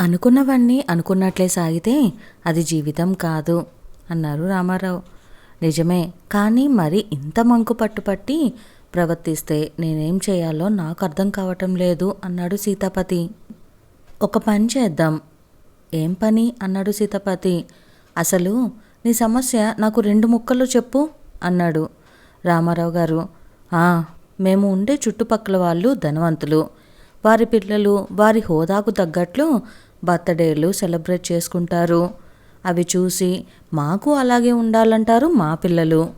అనుకున్నవన్నీ అనుకున్నట్లే సాగితే అది జీవితం కాదు అన్నారు రామారావు. నిజమే కానీ మరి ఇంత మంకు పట్టుపట్టి ప్రవర్తిస్తే నేనేం చేయాలో నాకు అర్థం కావటం లేదు అన్నాడు సీతాపతి. ఒక పని చేద్దాం. ఏం పని? అన్నాడు సీతాపతి. అసలు నీ సమస్య నాకు రెండు ముక్కలు చెప్పు అన్నాడు రామారావు గారు. "ఆ, మేము ఉండే చుట్టుపక్కల వాళ్ళు ధనవంతులు. వారి పిల్లలు వారి హోదాకు తగ్గట్లు బర్త్డేలు సెలబ్రేట్ చేసుకుంటారు. అవి చూసి మాకు అలాగే ఉండాలంటారు మా పిల్లలు.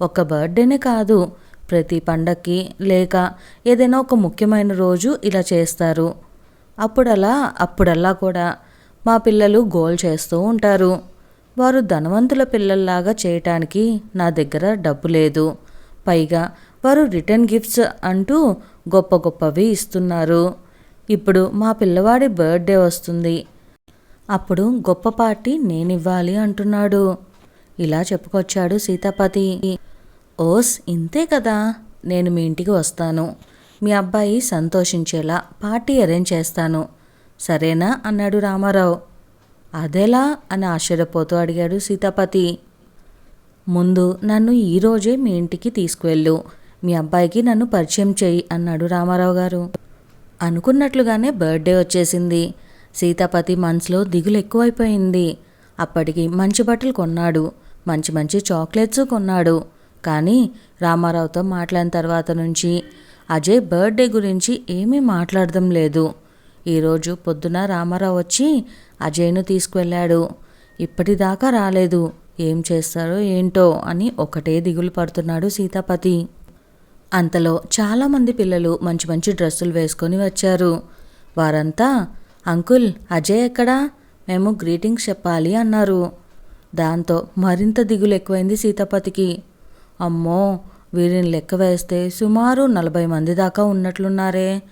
ఒక బర్త్డేనే కాదు ప్రతి పండక్కి లేక ఏదైనా ఒక ముఖ్యమైన రోజు ఇలా చేస్తారు. అప్పుడలా అప్పుడల్లా కూడా మా పిల్లలు గోల్ చేస్తూ ఉంటారు. వారు ధనవంతుల పిల్లల్లాగా చేయటానికి నా దగ్గర డబ్బు లేదు. పైగా వారు రిటర్న్ గిఫ్ట్స్ అంటూ గొప్ప గొప్పవి ఇస్తున్నారు. ఇప్పుడు మా పిల్లవాడి బర్త్డే వస్తుంది. అప్పుడు గొప్ప పార్టీ నేనివ్వాలి అంటున్నాడు. ఇలా చెప్పుకొచ్చాడు సీతాపతి. ఓస్ ఇంతే కదా. నేను మీ ఇంటికి వస్తాను. మీ అబ్బాయి సంతోషించేలా పార్టీ అరేంజ్ చేస్తాను. సరేనా? అన్నాడు రామారావు. అదెలా? అని ఆశ్చర్యపోతూ అడిగాడు సీతాపతి. ముందు నన్ను ఈరోజే మీ ఇంటికి తీసుకువెళ్ళు. మీ అబ్బాయికి నన్ను పరిచయం చేయి అన్నాడు రామారావు గారు. అనుకున్నట్లుగానే బర్త్డే వచ్చేసింది. సీతాపతి మనసులో దిగులు ఎక్కువైపోయింది. అప్పటికి మంచి బట్టలు కొన్నాడు. మంచి మంచి చాక్లెట్స్ కొన్నాడు. కానీ రామారావుతో మాట్లాడిన తర్వాత నుంచి అజయ్ బర్త్డే గురించి ఏమీ మాట్లాడడం లేదు. ఈరోజు పొద్దున రామారావు వచ్చి అజయ్ను తీసుకువెళ్ళాడు. ఇప్పటిదాకా రాలేదు. ఏం చేస్తారో ఏంటో అని ఒకటే దిగులు పడుతున్నాడు సీతాపతి. అంతలో చాలామంది పిల్లలు మంచి మంచి డ్రెస్సులు వేసుకొని వచ్చారు. వారంతా అంకుల్ అజయ్ ఎక్కడా? మేము గ్రీటింగ్స్ చెప్పాలి అన్నారు. దాంతో మరింత దిగులు ఎక్కువైంది సీతాపతికి. అమ్మో వీరిని లెక్క వేస్తే సుమారు నలభై మంది దాకా ఉన్నట్లున్నారే.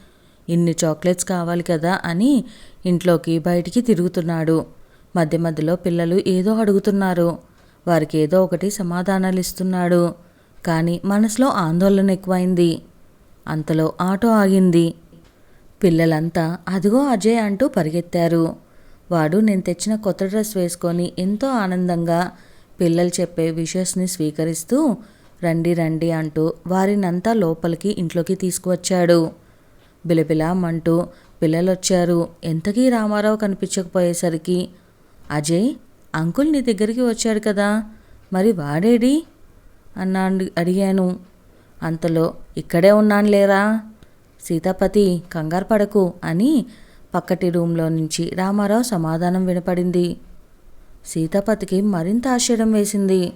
ఇన్ని చాక్లెట్స్ కావాలి కదా అని ఇంట్లోకి బయటికి తిరుగుతున్నాడు. మధ్య మధ్యలో పిల్లలు ఏదో అడుగుతున్నారు. వారికి ఏదో ఒకటి సమాధానాలు ఇస్తున్నాడు కానీ మనసులో ఆందోళన ఎక్కువైంది. అంతలో ఆటో ఆగింది. పిల్లలంతా అదిగో అజయ్ అంటూ పరిగెత్తారు. వాడు నేను తెచ్చిన కొత్త డ్రెస్ వేసుకొని ఎంతో ఆనందంగా పిల్లలు చెప్పే విషెస్ని స్వీకరిస్తూ రండి రండి అంటూ వారినంతా లోపలికి ఇంట్లోకి తీసుకువచ్చాడు. బిలబిలామంటూ పిల్లలొచ్చారు. ఎంతకీ రామారావు కనిపించకపోయేసరికి అజయ్ అంకుల్ నీ దగ్గరికి వచ్చాడు కదా. మరి వాడేడి? అన్నా అడిగాను. అంతలో ఇక్కడే ఉన్నాను లేరా? సీతాపతి కంగారు పడకు అని పక్కటి రూంలో నుంచి రామారావు సమాధానం వినపడింది. సీతాపతికి మరింత ఆశ్చర్యం వేసింది.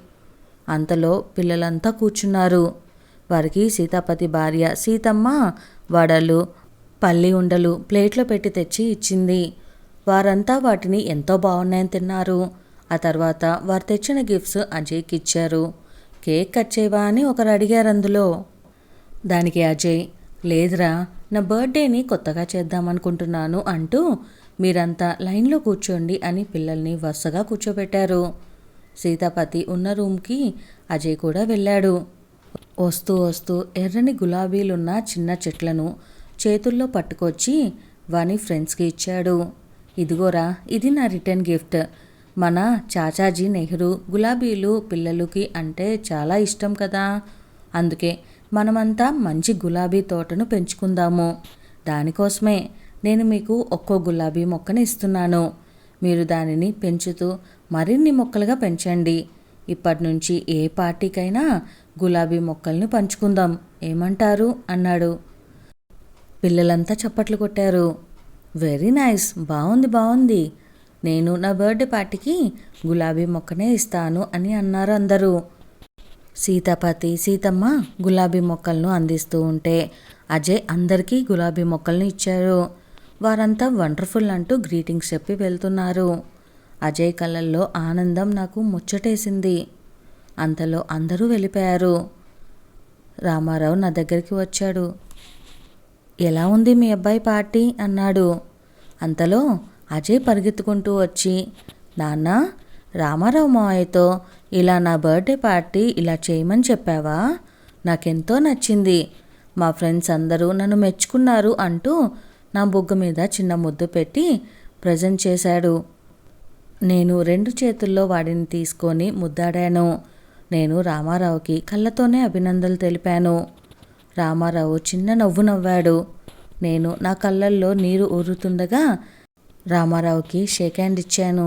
అంతలో పిల్లలంతా కూర్చున్నారు. వారికి సీతాపతి భార్య సీతమ్మ వడలు పల్లి ఉండలు ప్లేట్లో పెట్టి తెచ్చి ఇచ్చింది. వారంతా వాటిని ఎంతో బాగున్నాయని తిన్నారు. ఆ తర్వాత వారు తెచ్చిన గిఫ్ట్స్ అజయ్కి ఇచ్చారు. కేక్ కట్ చేయవా అని ఒకరు అడిగారు అందులో. దానికి అజయ్ లేదురా నా బర్త్డేని కొత్తగా చేద్దామనుకుంటున్నాను అంటూ మీరంతా లైన్లో కూర్చోండి అని పిల్లల్ని వరుసగా కూర్చోబెట్టారు. సీతాపతి ఉన్న రూమ్కి అజయ్ కూడా వెళ్ళాడు. వస్తూ వస్తూ ఎర్రని గులాబీలున్న చిన్న చెట్లను చేతుల్లో పట్టుకొచ్చి వాని ఫ్రెండ్స్కి ఇచ్చాడు. ఇదిగోరా ఇది నా రిటర్న్ గిఫ్ట్. మన చాచాజీ నెహ్రూ గులాబీలు పిల్లలకి అంటే చాలా ఇష్టం కదా. అందుకే మనమంతా మంచి గులాబీ తోటను పెంచుకుందాము. దానికోసమే నేను మీకు ఒక్కో గులాబీ మొక్కని ఇస్తున్నాను. మీరు దానిని పెంచుతూ మరిన్ని మొక్కలుగా పెంచండి. ఇప్పటి నుంచి ఏ పార్టీకైనా గులాబీ మొక్కల్ని పంచుకుందాం. ఏమంటారు? అన్నాడు. పిల్లలంతా చప్పట్లు కొట్టారు. Very nice. బాగుంది బాగుంది నేను నా బర్త్డే పార్టీకి గులాబీ మొక్కనే ఇస్తాను అని అన్నారు అందరూ. సీతాపతి సీతమ్మ గులాబీ మొక్కలను అందిస్తూ ఉంటే అజయ్ అందరికీ గులాబీ మొక్కలను ఇచ్చారు. వారంతా వండర్ఫుల్ అంటూ గ్రీటింగ్స్ చెప్పి వెళ్తున్నారు. అజయ్ కళ్ళల్లో ఆనందం నాకు ముచ్చటేసింది. అంతలో అందరూ వెళ్ళిపోయారు. రామారావు నా దగ్గరికి వచ్చాడు. ఎలా ఉంది మీ అబ్బాయి పార్టీ? అన్నాడు. అంతలో అజయ్ పరిగెత్తుకుంటూ వచ్చి నాన్న రామారావు మావయ్యతో ఇలా నా బర్త్డే పార్టీ ఇలా చేయమని చెప్పావా? నాకెంతో నచ్చింది. మా ఫ్రెండ్స్ అందరూ నన్ను మెచ్చుకున్నారు అంటూ నా బొగ్గు మీద చిన్న ముద్దు పెట్టి ప్రజెంట్ చేశాడు. నేను రెండు చేతుల్లో వాడిని తీసుకొని ముద్దాడాను. నేను రామారావుకి కళ్ళతోనే అభినందనలు తెలిపాను. రామారావు చిన్న నవ్వు నవ్వాడు. నేను నా కళ్ళల్లో నీరు ఊరుతుండగా రామారావుకి షేక్ హ్యాండ్ ఇచ్చాను.